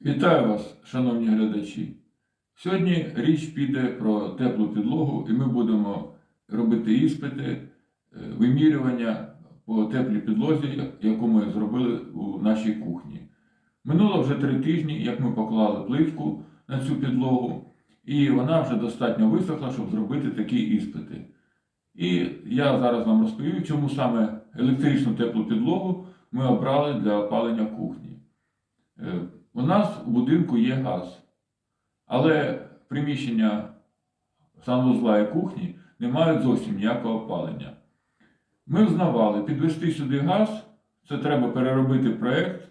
Вітаю вас, шановні глядачі. Сьогодні річ піде про теплу підлогу, і ми будемо робити іспити, е, вимірювання по теплій підлозі, яку ми зробили у нашій кухні. Минуло вже три тижні, як ми поклали плитку на цю підлогу, і вона вже достатньо висохла, щоб зробити такі іспити. І я зараз вам розповім, чому саме електричну теплу підлогу ми обрали для опалення кухні. Е, У нас у будинку є газ, але приміщення санвузла і кухні не мають зовсім ніякого опалення. Ми взнавали, підвести сюди газ, це треба переробити проєкт,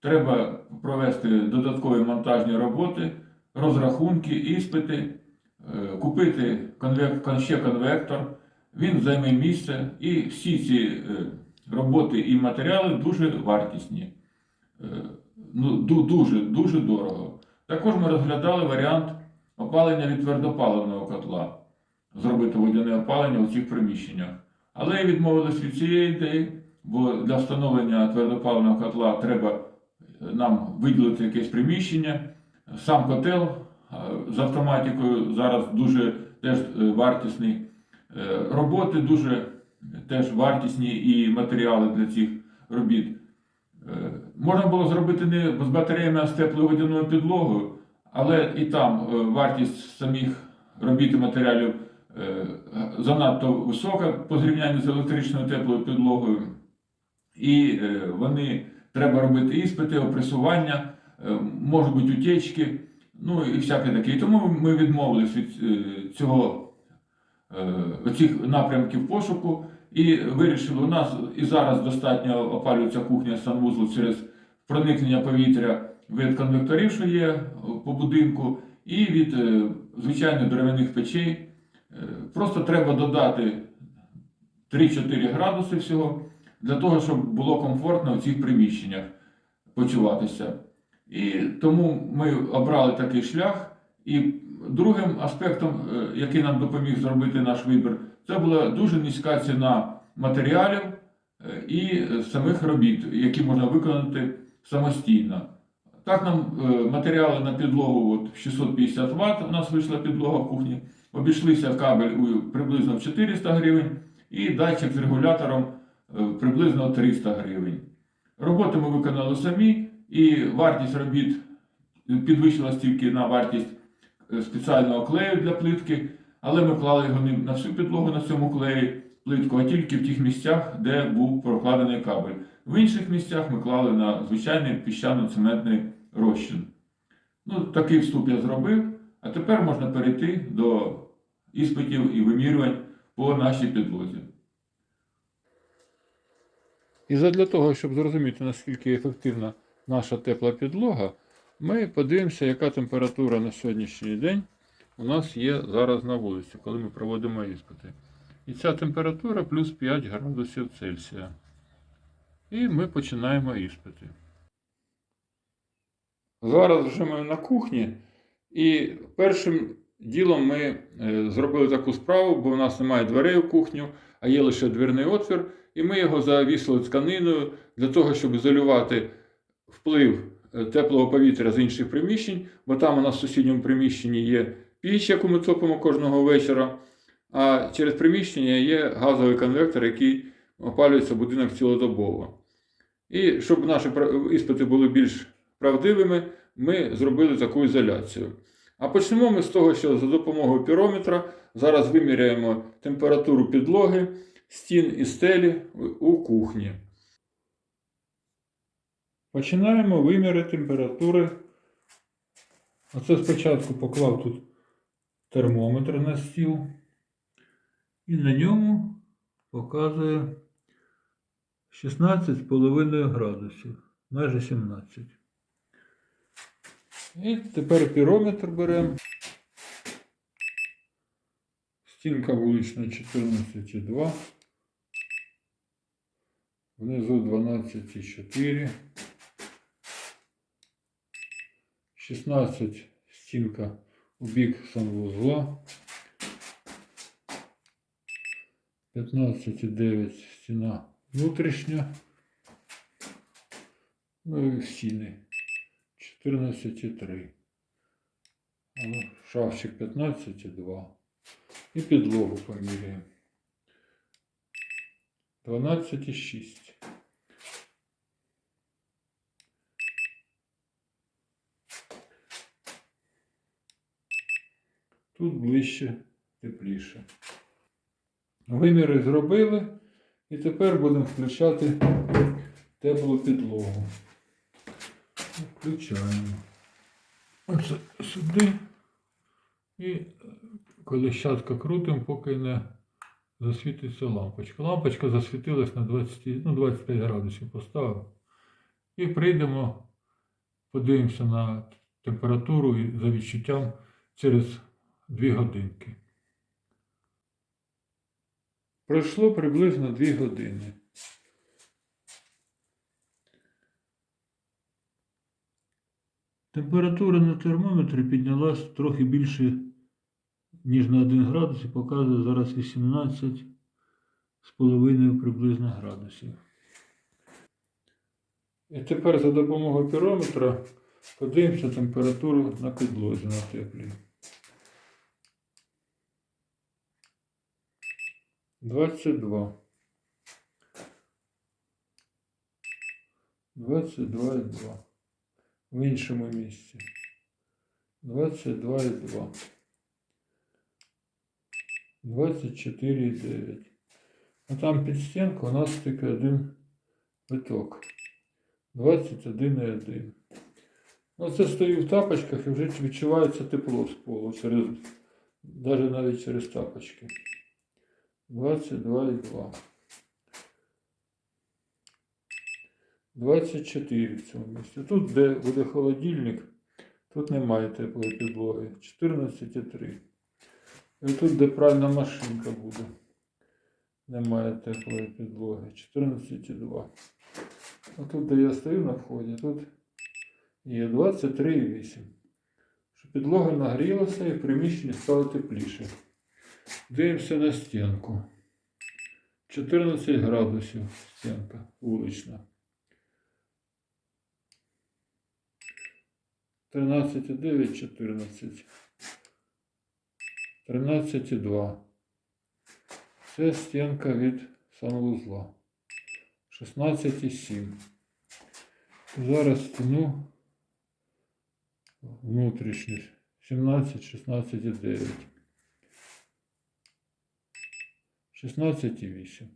треба провести додаткові монтажні роботи, розрахунки, іспити, е, купити ще конвектор, він займе місце, і всі ці е, роботи і матеріали дуже вартісні. Ну, дуже, дуже дорого. Також ми розглядали варіант опалення від твердопаливного котла, зробити водяне опалення у цих приміщеннях. Але відмовились від цієї ідеї, бо для встановлення твердопаливного котла треба е, нам виділити якесь приміщення. Сам котел е, з автоматикою зараз дуже теж е, вартісний. Роботи дуже теж вартісні і матеріали для цих робіт. Е, Можна було зробити не з батареями, а з теплою водяною підлогою, але і там е, вартість самих робіт матеріалів е, занадто висока по зрівнянню з електричною теплою підлогою. І вони треба робити іспити, опресування, можуть бути утечки, ну і всяке таке. І тому ми відмовились від цього цих напрямків пошуку і вирішили, у нас і зараз достатньо опалюється кухня санвузлу через проникнення повітря від конвекторів, що є по будинку, і від е, звичайних дерев'яних печей. Е, Просто треба додати 3-4 градуси всього для того, щоб було комфортно в цих приміщеннях почуватися. І тому ми обрали такий шлях. І другим аспектом, е, який нам допоміг зробити наш вибір, це була дуже низька ціна матеріалів е, і самих робіт, які можна виконати самостійно. Так нам е, матеріали на підлогу от 650 Вт, у нас вийшла підлога в кухні, обійшлися кабель приблизно в 400 гривень і датчик з регулятором приблизно 300 гривень. Роботи ми виконали самі, і вартість робіт підвищилась тільки на вартість спеціального клею для плитки, але ми клали його не на всю підлогу на цьому клеї плитку, а тільки в тих місцях, де був прокладений кабель. В інших місцях ми клали на звичайний піщано-цементний розчин. Ну, такий вступ я зробив, а тепер можна перейти до іспитів і вимірювань по нашій підлозі. І для того, щоб зрозуміти, наскільки ефективна наша тепла підлога, ми подивимося, яка температура на сьогоднішній день у нас є зараз на вулиці, коли ми проводимо іспити. І ця температура плюс 5 градусів Цельсія. І ми починаємо іспити. Зараз вже ми на кухні, і першим ділом ми е, зробили таку справу, бо в нас немає дверей у кухню, а є лише двірний отвір, і ми його завісили тканиною для того, щоб ізолювати вплив теплого повітря з інших приміщень, бо там у нас в сусідньому приміщенні є піч, яку ми топимо кожного вечора. А через приміщення є газовий конвектор, який опалюється будинок цілодобово. І щоб наші іспити були більш правдивими, ми зробили таку ізоляцію. А почнемо ми з того, що за допомогою пірометра зараз виміряємо температуру підлоги, стін і стелі у кухні. Починаємо виміри температури. Оце спочатку поклав тут термометр на стіл. І на ньому показує 16,5 градусів, майже 17. І тепер пірометр беремо. Стінка вулична 14,2. Внизу 12,4. 16 стінка у бік санвузла. 15,9 стіна внутрішня. Ну і стіни. 14,3. Ну, Шафчик 15,2. І підлогу поміряємо. 12,6. Тут ближче, тепліше. Виміри зробили. І тепер будемо включати теплу підлогу. Включаємо. Оце сюди. І е, коліщатка крутимо, поки не засвітиться лампочка. Лампочка засвітилась на 20, ну, 25 градусів поставив. І прийдемо, подивимося на температуру і за відчуттям через 2 годинки. Пройшло приблизно 2 години. Температура на термометрі піднялась трохи більше, ніж на 1 градус і показує зараз 18 з половиною приблизно градусів. І тепер за допомогою пірометра подивимося температуру на підлозі на теплій. 22. 22,2. В іншому місці. 22,2. 24,9. А там під стінку у нас тільки один виток. 21,1. Ну, це стою в тапочках і вже відчувається тепло з полу через, навіть через тапочки. 22,2. 24 в цьому місці. Тут, де буде холодильник, тут немає теплої підлоги. 14,3. І тут, де пральна машинка буде, немає теплої підлоги. 14,2. А тут, де я стою на вході, тут є 23,8. Що підлога нагрілася і в приміщенні стало тепліше. Дивимося на стінку. 14 градусів стінка вулична. 13,9, 14. 13,2. Це стінка від санвузла. 16,7. Зараз стіну внутрішню. 17, 16,9. 16,8.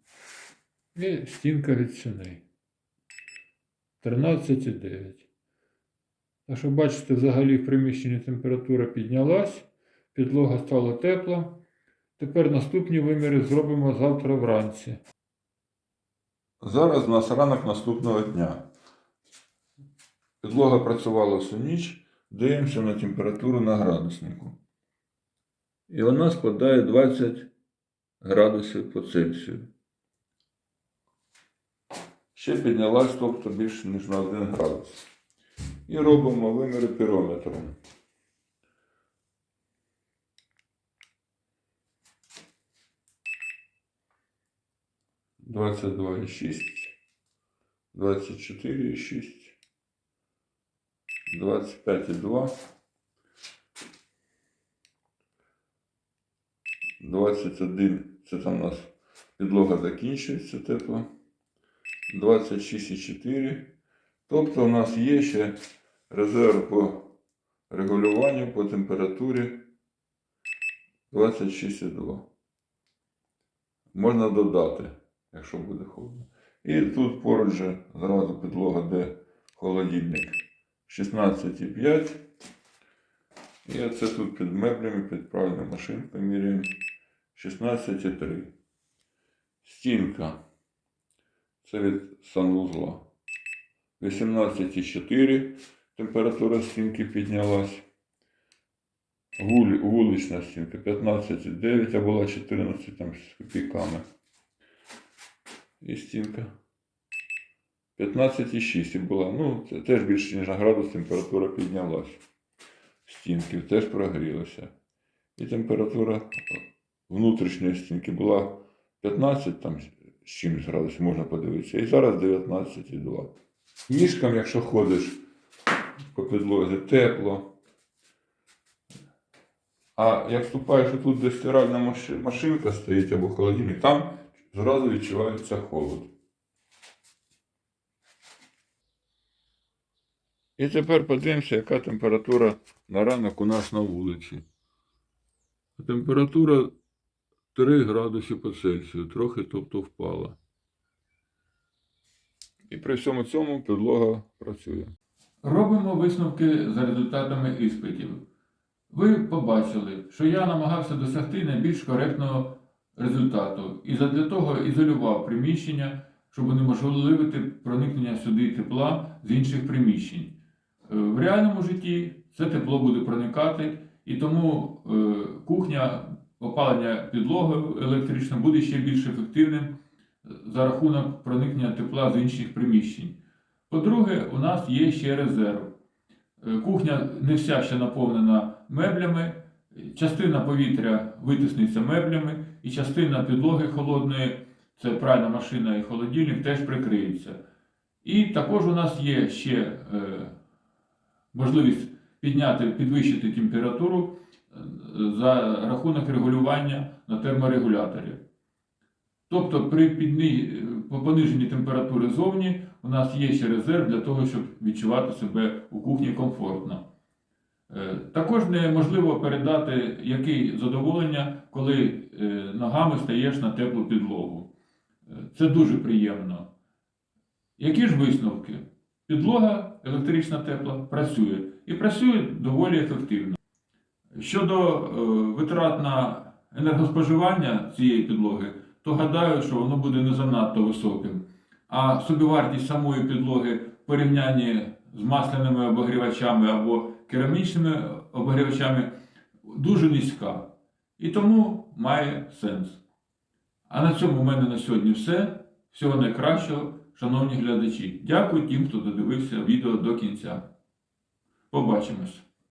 І стінка від стіни. 13,9. Так що бачите, взагалі в приміщенні температура піднялась, підлога стала тепла. Тепер наступні виміри зробимо завтра вранці. Зараз у нас ранок наступного дня. Підлога працювала всю ніч, дивимося на температуру на градуснику. І вона складає 20 градусів по Цельсію. Ще піднялась, тобто більше, ніж на 1 градус. І робимо виміри пірометром. Двадцять два і шість, двадцять чотири і шість, двадцять п'ять і два, двадцять один, це там у нас підлога закінчується і чотири. Тобто у нас є ще резерв по регулюванню по температурі 26,2. Можна додати, якщо буде холодно. І тут поруч же зразу підлога, де холодильник 16,5. І оце тут під меблями, під правильною машинкою міряємо 16,3. Стінка. Це від санвузла. 18,4 температура стінки піднялась. Вулі, вулична стінка 15,9, а була 14 там з копійками. І стінка 15,6 була. Ну, це теж більше, ніж на градус температура піднялась. Стінки теж прогрілися. І температура внутрішньої стінки була 15 там з чимось градусів, можна подивитися. І зараз 19,2. Ніжкам, якщо ходиш, по підлозі, тепло. А як вступаєш тут, де стиральна машинка стоїть або холодильник, там зразу відчувається холод. І тепер подивимося, яка температура на ранок у нас на вулиці. Температура 3 градуси по Цельсію, трохи тобто впала. І при всьому цьому підлога працює. Робимо висновки за результатами іспитів. Ви побачили, що я намагався досягти найбільш коректного результату і задля того ізолював приміщення, щоб унеможливити проникнення сюди тепла з інших приміщень. Е, В реальному житті це тепло буде проникати, і тому е, кухня, опалення підлогою електричним буде ще більш ефективним е, за рахунок проникнення тепла з інших приміщень. По-друге, у нас є ще резерв. Е, Кухня не вся ще наповнена меблями, частина повітря витисниться меблями, і частина підлоги холодної, це пральна машина і холодильник, теж прикриється. І також у нас є ще е, можливість підняти, підвищити температуру за рахунок регулювання на терморегуляторі. Тобто при пониженні температури зовні у нас є ще резерв для того, щоб відчувати себе у кухні комфортно. Е, Також неможливо передати яке задоволення, коли е, ногами стаєш на теплу підлогу. Е, Це дуже приємно. Які ж висновки? Підлога електрична тепла працює і працює доволі ефективно. Щодо е, витрат на енергоспоживання цієї підлоги, то гадаю, що воно буде не занадто високим. А собівартість самої підлоги в порівнянні з масляними обогрівачами або керамічними обогрівачами дуже низька. І тому має сенс. А на цьому в мене на сьогодні все. Всього найкращого, шановні глядачі. Дякую тим, хто додивився відео до кінця. Побачимось!